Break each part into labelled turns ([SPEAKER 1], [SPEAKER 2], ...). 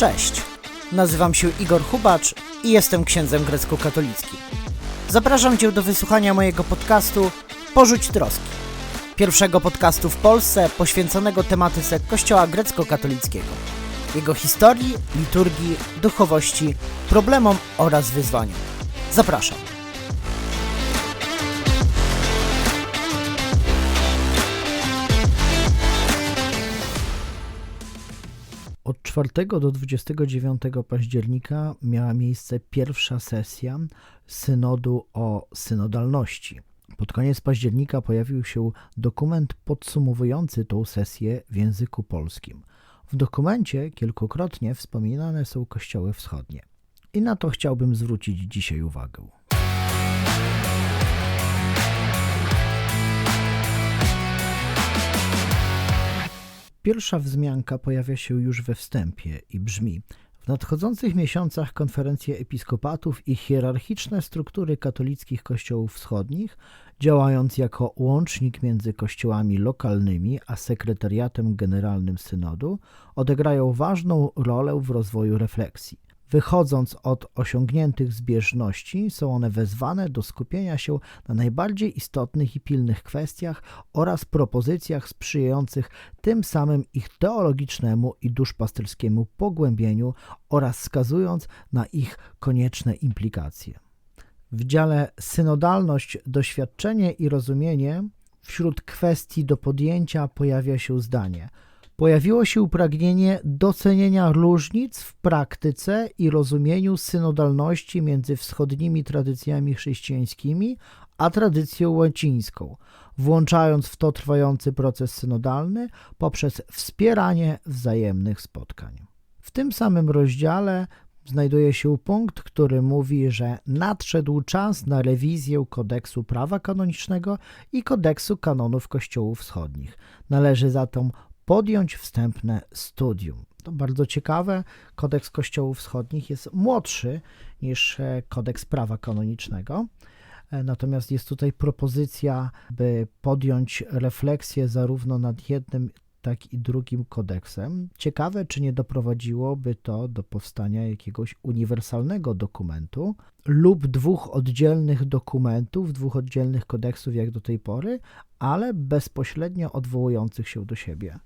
[SPEAKER 1] Cześć, nazywam się Igor Hubacz i jestem księdzem grecko-katolickim. Zapraszam Cię do wysłuchania mojego podcastu Porzuć troski. Pierwszego podcastu w Polsce poświęconego tematyce Kościoła grecko-katolickiego, jego historii, liturgii, duchowości, problemom oraz wyzwaniom. Zapraszam. 4 do 29 października miała miejsce pierwsza sesja synodu o synodalności. Pod koniec października pojawił się dokument podsumowujący tą sesję w języku polskim. W dokumencie kilkukrotnie wspominane są kościoły wschodnie. I na to chciałbym zwrócić dzisiaj uwagę. Pierwsza wzmianka pojawia się już we wstępie i brzmi: W nadchodzących miesiącach konferencje episkopatów i hierarchiczne struktury katolickich kościołów wschodnich, działając jako łącznik między kościołami lokalnymi a sekretariatem generalnym synodu, odegrają ważną rolę w rozwoju refleksji. Wychodząc od osiągniętych zbieżności, są one wezwane do skupienia się na najbardziej istotnych i pilnych kwestiach oraz propozycjach sprzyjających tym samym ich teologicznemu i duszpasterskiemu pogłębieniu oraz wskazując na ich konieczne implikacje. W dziale synodalność, doświadczenie i rozumienie wśród kwestii do podjęcia pojawia się zdanie – pojawiło się pragnienie docenienia różnic w praktyce i rozumieniu synodalności między wschodnimi tradycjami chrześcijańskimi a tradycją łacińską, włączając w to trwający proces synodalny poprzez wspieranie wzajemnych spotkań. W tym samym rozdziale znajduje się punkt, który mówi, że nadszedł czas na rewizję kodeksu prawa kanonicznego i kodeksu kanonów kościołów wschodnich. Należy zatem podjąć wstępne studium. To bardzo ciekawe. Kodeks Kościołów Wschodnich jest młodszy niż e, kodeks prawa kanonicznego. E, natomiast jest tutaj propozycja, by podjąć refleksję zarówno nad jednym, tak i drugim kodeksem. Ciekawe, czy nie doprowadziłoby to do powstania jakiegoś uniwersalnego dokumentu lub dwóch oddzielnych dokumentów, dwóch oddzielnych kodeksów jak do tej pory, ale bezpośrednio odwołujących się do siebie.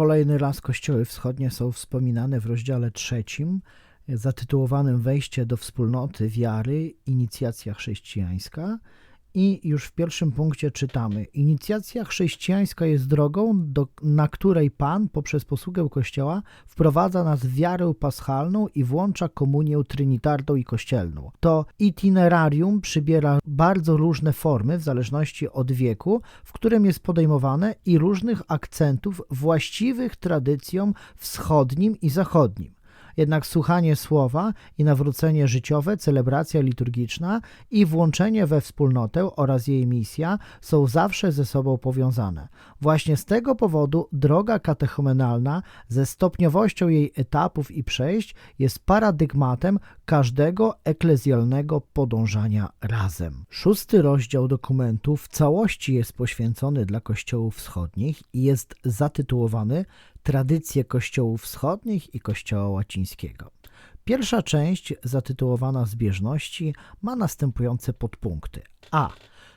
[SPEAKER 1] Kolejny raz kościoły wschodnie są wspominane w rozdziale trzecim, zatytułowanym Wejście do wspólnoty wiary, inicjacja chrześcijańska. I już w pierwszym punkcie czytamy: Inicjacja chrześcijańska jest drogą, do, na której Pan poprzez posługę Kościoła wprowadza nas w wiarę paschalną i włącza komunię trinitarną i kościelną. To itinerarium przybiera bardzo różne formy w zależności od wieku, w którym jest podejmowane i różnych akcentów właściwych tradycjom wschodnim i zachodnim. Jednak słuchanie słowa i nawrócenie życiowe, celebracja liturgiczna i włączenie we wspólnotę oraz jej misja są zawsze ze sobą powiązane. Właśnie z tego powodu droga katechumenalna ze stopniowością jej etapów i przejść jest paradygmatem każdego eklezjalnego podążania razem. Szósty rozdział dokumentu w całości jest poświęcony dla kościołów wschodnich i jest zatytułowany Tradycje kościołów wschodnich i kościoła łacińskiego. Pierwsza część, zatytułowana Zbieżności, ma następujące podpunkty. A.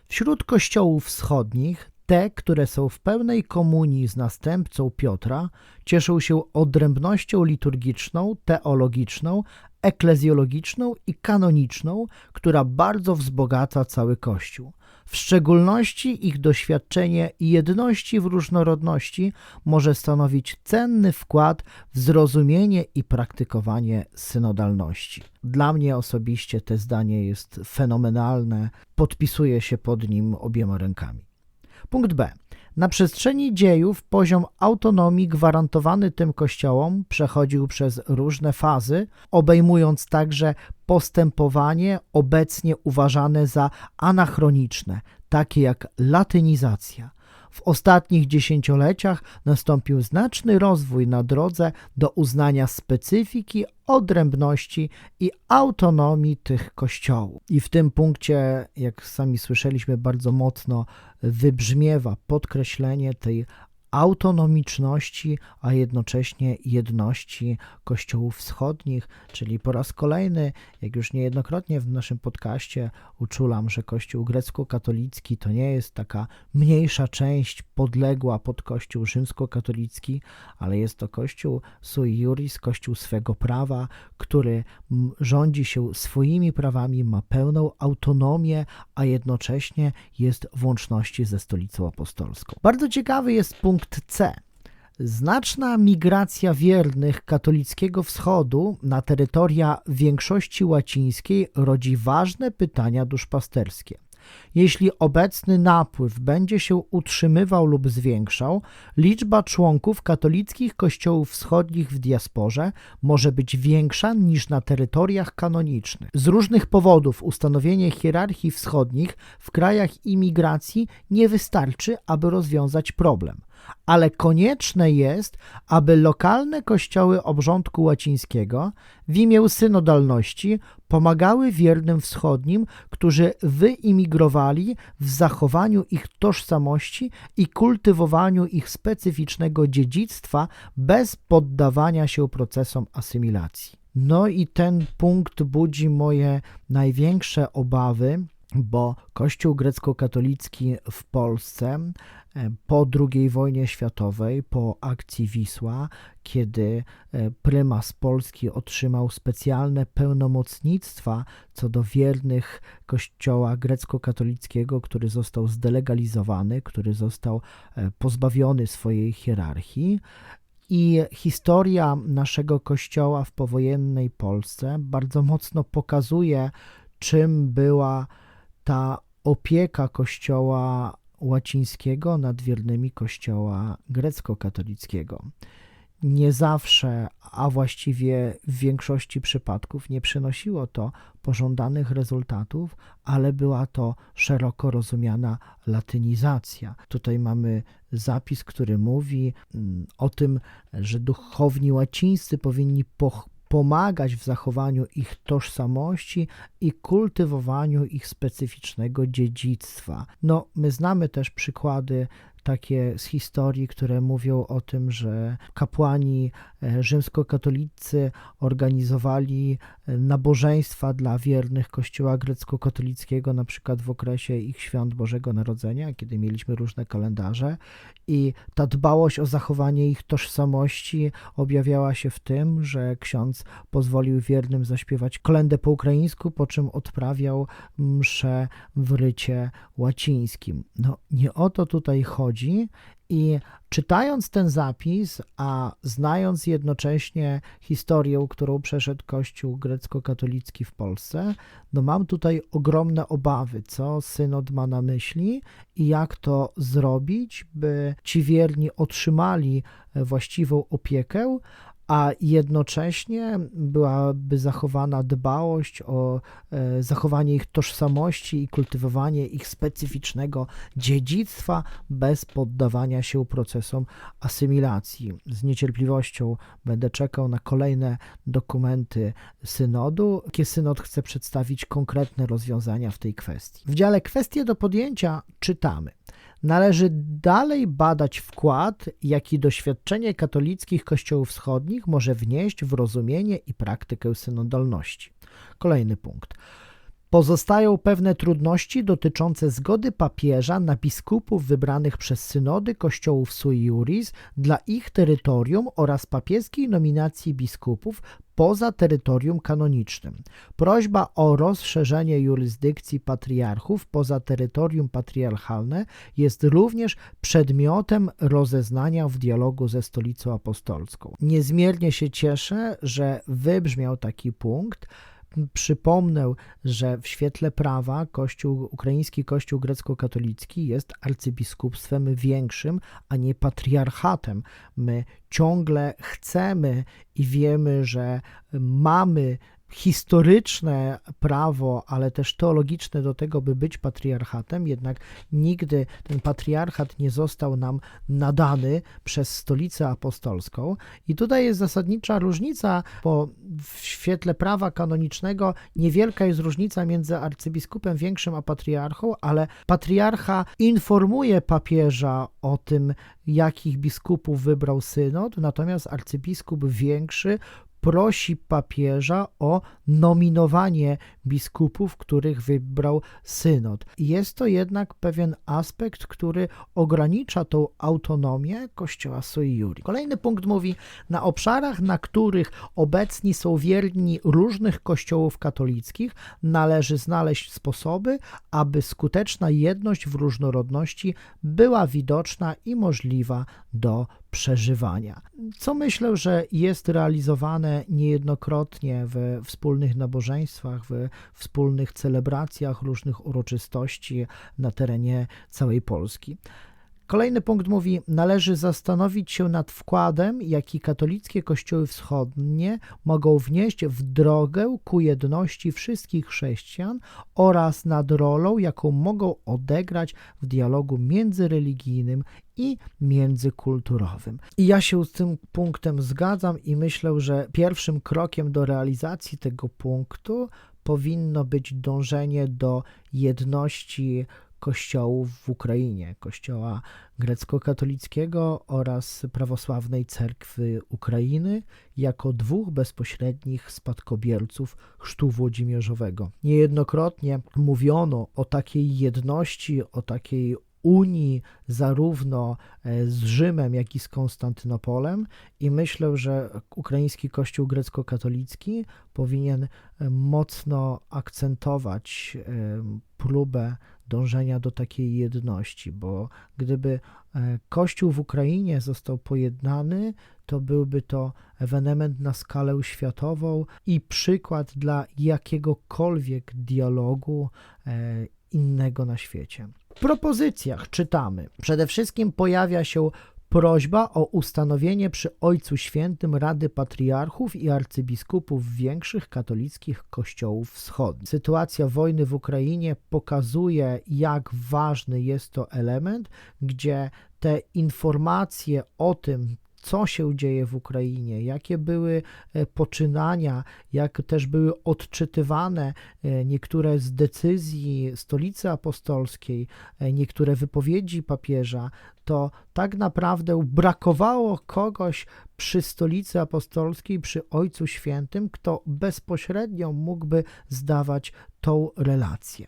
[SPEAKER 1] Wśród kościołów wschodnich te, które są w pełnej komunii z następcą Piotra, cieszą się odrębnością liturgiczną, teologiczną, eklezjologiczną i kanoniczną, która bardzo wzbogaca cały Kościół. W szczególności ich doświadczenie jedności w różnorodności może stanowić cenny wkład w zrozumienie i praktykowanie synodalności. Dla mnie osobiście to zdanie jest fenomenalne, podpisuję się pod nim obiema rękami. Punkt B. Na przestrzeni dziejów poziom autonomii gwarantowany tym kościołom przechodził przez różne fazy, obejmując także postępowanie obecnie uważane za anachroniczne, takie jak latynizacja. W ostatnich dziesięcioleciach nastąpił znaczny rozwój na drodze do uznania specyfiki, odrębności i autonomii tych kościołów. I w tym punkcie, jak sami słyszeliśmy, bardzo mocno wybrzmiewa podkreślenie tej autonomiczności, a jednocześnie jedności Kościołów Wschodnich, czyli po raz kolejny, jak już niejednokrotnie w naszym podcaście uczulam, że Kościół grecko-katolicki to nie jest taka mniejsza część podległa pod Kościół rzymskokatolicki, ale jest to Kościół sui juris, Kościół swego prawa, który rządzi się swoimi prawami, ma pełną autonomię, a jednocześnie jest w łączności ze Stolicą Apostolską. Bardzo ciekawy jest punkt C. Znaczna migracja wiernych katolickiego wschodu na terytoria większości łacińskiej rodzi ważne pytania duszpasterskie. Jeśli obecny napływ będzie się utrzymywał lub zwiększał, liczba członków katolickich kościołów wschodnich w diasporze może być większa niż na terytoriach kanonicznych. Z różnych powodów ustanowienie hierarchii wschodnich w krajach imigracji nie wystarczy, aby rozwiązać problem ale konieczne jest, aby lokalne kościoły obrządku łacińskiego w imię synodalności pomagały wiernym wschodnim, którzy wyimigrowali w zachowaniu ich tożsamości i kultywowaniu ich specyficznego dziedzictwa bez poddawania się procesom asymilacji. No i ten punkt budzi moje największe obawy, bo Kościół grecko-katolicki w Polsce e, po II wojnie światowej, po akcji Wisła, kiedy e, prymas Polski otrzymał specjalne pełnomocnictwa co do wiernych Kościoła grecko-katolickiego, który został zdelegalizowany, który został e, pozbawiony swojej hierarchii, i historia naszego kościoła w powojennej Polsce bardzo mocno pokazuje, czym była ta opieka Kościoła łacińskiego nad wiernymi Kościoła grecko-katolickiego. Nie zawsze, a właściwie w większości przypadków nie przynosiło to pożądanych rezultatów, ale była to szeroko rozumiana latynizacja. Tutaj mamy zapis, który mówi mm, o tym, że duchowni łacińscy powinni pomagać w zachowaniu ich tożsamości i kultywowaniu ich specyficznego dziedzictwa. No, my znamy też przykłady takie z historii, które mówią o tym, że kapłani e, rzymskokatolicy organizowali nabożeństwa dla wiernych Kościoła grecko-katolickiego, na przykład w okresie ich świąt Bożego Narodzenia, kiedy mieliśmy różne kalendarze i ta dbałość o zachowanie ich tożsamości objawiała się w tym, że ksiądz pozwolił wiernym zaśpiewać kolendę po ukraińsku, po czym odprawiał mszę w rycie łacińskim. No nie o to tutaj chodzi i czytając ten zapis, a znając jednocześnie historię, którą przeszedł Kościół grecko-katolicki w Polsce, no mam tutaj ogromne obawy, co synod ma na myśli i jak to zrobić, by ci wierni otrzymali właściwą opiekę, a jednocześnie byłaby zachowana dbałość o e, zachowanie ich tożsamości i kultywowanie ich specyficznego dziedzictwa bez poddawania się procesom asymilacji. Z niecierpliwością będę czekał na kolejne dokumenty synodu, kiedy synod chce przedstawić konkretne rozwiązania w tej kwestii. W dziale kwestie do podjęcia czytamy. Należy dalej badać wkład, jaki doświadczenie katolickich kościołów wschodnich może wnieść w rozumienie i praktykę synodalności. Kolejny punkt. Pozostają pewne trudności dotyczące zgody papieża na biskupów wybranych przez synody kościołów sui juris dla ich terytorium oraz papieskiej nominacji biskupów poza terytorium kanonicznym. Prośba o rozszerzenie jurysdykcji patriarchów poza terytorium patriarchalne jest również przedmiotem rozeznania w dialogu ze Stolicą Apostolską. Niezmiernie się cieszę, że wybrzmiał taki punkt, Przypomnę, że w świetle prawa Kościół, ukraiński Kościół grecko-katolicki jest arcybiskupstwem większym, a nie patriarchatem. My ciągle chcemy i wiemy, że mamy historyczne prawo, ale też teologiczne do tego, by być patriarchatem, jednak nigdy ten patriarchat nie został nam nadany przez stolicę apostolską. I tutaj jest zasadnicza różnica, bo w świetle prawa kanonicznego niewielka jest różnica między arcybiskupem większym a patriarchą, ale patriarcha informuje papieża o tym, jakich biskupów wybrał synod, natomiast arcybiskup większy prosi papieża o nominowanie biskupów, których wybrał synod. Jest to jednak pewien aspekt, który ogranicza tą autonomię kościoła sui juri. Kolejny punkt mówi, na obszarach, na których obecni są wierni różnych kościołów katolickich, należy znaleźć sposoby, aby skuteczna jedność w różnorodności była widoczna i możliwa do przeżywania. Co myślę, że jest realizowane niejednokrotnie we wspólnych nabożeństwach, we wspólnych celebracjach różnych uroczystości na terenie całej Polski. Kolejny punkt mówi: Należy zastanowić się nad wkładem, jaki katolickie kościoły wschodnie mogą wnieść w drogę ku jedności wszystkich chrześcijan oraz nad rolą, jaką mogą odegrać w dialogu międzyreligijnym i międzykulturowym. I ja się z tym punktem zgadzam i myślę, że pierwszym krokiem do realizacji tego punktu powinno być dążenie do jedności kościołów w Ukrainie, kościoła grecko-katolickiego oraz prawosławnej cerkwy Ukrainy, jako dwóch bezpośrednich spadkobierców chrztu włodzimierzowego. Niejednokrotnie mówiono o takiej jedności, o takiej Unii zarówno e, z Rzymem, jak i z Konstantynopolem i myślę, że ukraiński kościół grecko-katolicki powinien e, mocno akcentować e, próbę dążenia do takiej jedności, bo gdyby Kościół w Ukrainie został pojednany, to byłby to ewenement na skalę światową i przykład dla jakiegokolwiek dialogu innego na świecie. Propozycjach czytamy: Przede wszystkim pojawia się prośba o ustanowienie przy Ojcu Świętym Rady Patriarchów i Arcybiskupów większych katolickich kościołów wschodnich. Sytuacja wojny w Ukrainie pokazuje, jak ważny jest to element, gdzie te informacje o tym, co się dzieje w Ukrainie, jakie były e, poczynania, jak też były odczytywane e, niektóre z decyzji Stolicy Apostolskiej, e, niektóre wypowiedzi papieża, to tak naprawdę brakowało kogoś przy Stolicy Apostolskiej, przy Ojcu Świętym, kto bezpośrednio mógłby zdawać tą relację.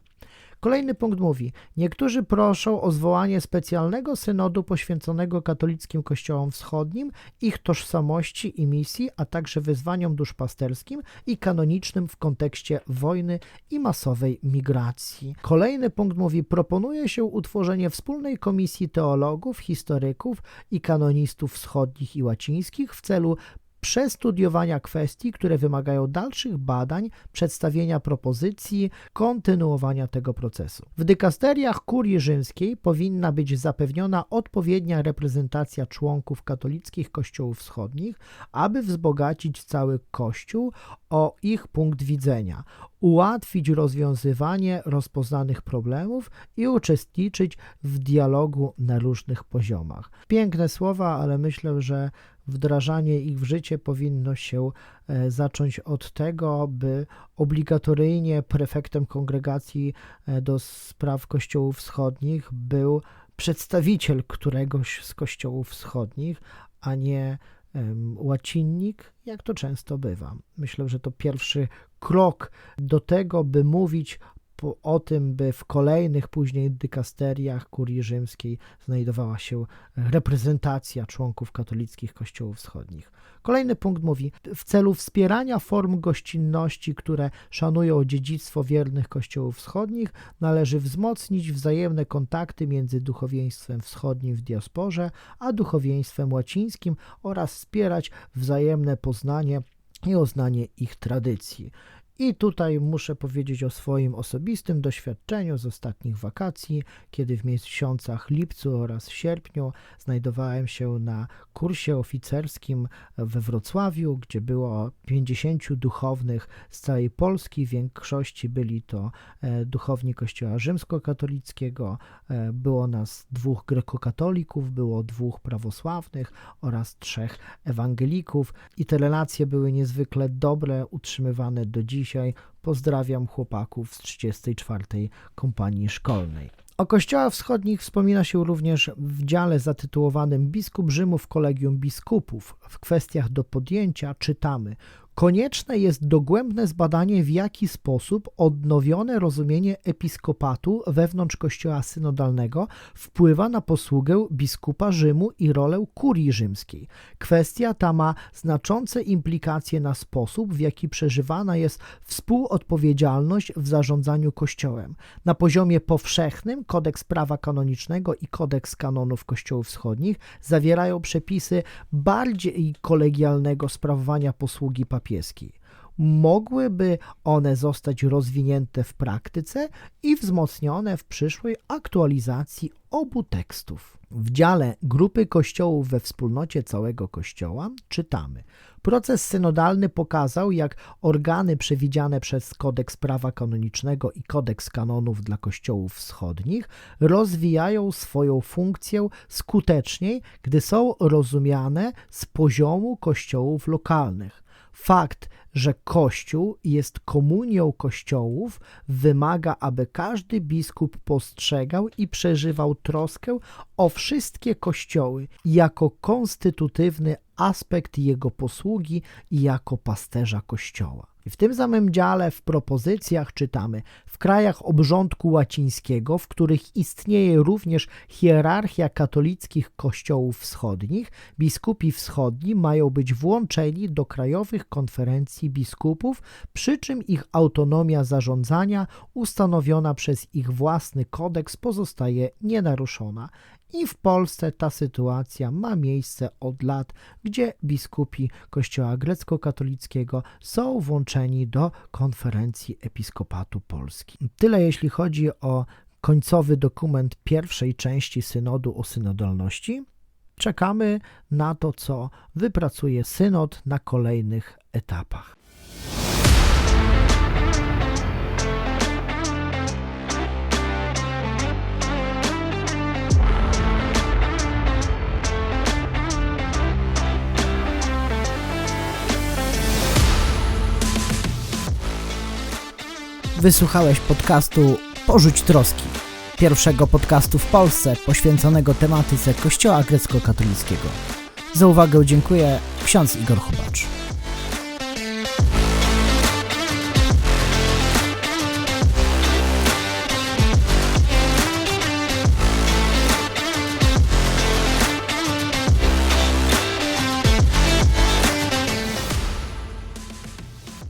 [SPEAKER 1] Kolejny punkt mówi: Niektórzy proszą o zwołanie specjalnego synodu poświęconego katolickim kościołom wschodnim, ich tożsamości i misji, a także wyzwaniom duszpasterskim i kanonicznym w kontekście wojny i masowej migracji. Kolejny punkt mówi: Proponuje się utworzenie wspólnej komisji teologów, historyków i kanonistów wschodnich i łacińskich w celu przestudiowania kwestii, które wymagają dalszych badań, przedstawienia propozycji, kontynuowania tego procesu. W dykasteriach kurii rzymskiej powinna być zapewniona odpowiednia reprezentacja członków katolickich kościołów wschodnich, aby wzbogacić cały kościół o ich punkt widzenia, ułatwić rozwiązywanie rozpoznanych problemów i uczestniczyć w dialogu na różnych poziomach. Piękne słowa, ale myślę, że wdrażanie ich w życie powinno się e, zacząć od tego, by obligatoryjnie prefektem kongregacji e, do spraw kościołów wschodnich był przedstawiciel któregoś z kościołów wschodnich, a nie łacinnik, jak to często bywa. Myślę, że to pierwszy krok do tego, by mówić o tym, by w kolejnych później dykasteriach kurii rzymskiej znajdowała się reprezentacja członków katolickich kościołów wschodnich. Kolejny punkt mówi, w celu wspierania form gościnności, które szanują dziedzictwo wiernych kościołów wschodnich, należy wzmocnić wzajemne kontakty między duchowieństwem wschodnim w diasporze, a duchowieństwem łacińskim oraz wspierać wzajemne poznanie i oznanie ich tradycji. I tutaj muszę powiedzieć o swoim osobistym doświadczeniu z ostatnich wakacji, kiedy w miesiącach lipcu oraz sierpniu znajdowałem się na kursie oficerskim we Wrocławiu, gdzie było 50 duchownych z całej Polski. W większości byli to e, duchowni Kościoła Rzymskokatolickiego. E, Było nas dwóch grekokatolików, było dwóch prawosławnych oraz trzech ewangelików. I te relacje były niezwykle dobre, utrzymywane do dzisiaj. Pozdrawiam chłopaków z 34. kompanii szkolnej. O kościołach wschodnich wspomina się również w dziale zatytułowanym Biskup Rzymu w Kolegium Biskupów. W kwestiach do podjęcia czytamy: Konieczne jest dogłębne zbadanie, w jaki sposób odnowione rozumienie episkopatu wewnątrz Kościoła synodalnego wpływa na posługę biskupa Rzymu i rolę kurii rzymskiej. Kwestia ta ma znaczące implikacje na sposób, w jaki przeżywana jest współodpowiedzialność w zarządzaniu Kościołem. Na poziomie powszechnym kodeks prawa kanonicznego i kodeks kanonów Kościołów Wschodnich zawierają przepisy bardziej kolegialnego sprawowania posługi Mogłyby one zostać rozwinięte w praktyce i wzmocnione w przyszłej aktualizacji obu tekstów. W dziale Grupy Kościołów we wspólnocie całego Kościoła czytamy: Proces synodalny pokazał, jak organy przewidziane przez Kodeks Prawa Kanonicznego i Kodeks Kanonów dla Kościołów Wschodnich rozwijają swoją funkcję skuteczniej, gdy są rozumiane z poziomu kościołów lokalnych. Fakt, że Kościół jest komunią kościołów, wymaga, aby każdy biskup postrzegał i przeżywał troskę o wszystkie kościoły jako konstytutywny aspekt jego posługi i jako pasterza kościoła. I w tym samym dziale w propozycjach czytamy: W krajach obrządku łacińskiego, w których istnieje również hierarchia katolickich kościołów wschodnich, biskupi wschodni mają być włączeni do krajowych konferencji biskupów, przy czym ich autonomia zarządzania, ustanowiona przez ich własny kodeks, pozostaje nienaruszona. I w Polsce ta sytuacja ma miejsce od lat, gdzie biskupi Kościoła grecko-katolickiego są włączeni do konferencji Episkopatu Polski. Tyle jeśli chodzi o końcowy dokument pierwszej części synodu o synodalności. Czekamy na to, co wypracuje synod na kolejnych etapach. Wysłuchałeś podcastu Porzuć Troski, pierwszego podcastu w Polsce poświęconego tematyce Kościoła grecko-katolickiego. Za uwagę dziękuję ksiądz Igor Chubacz.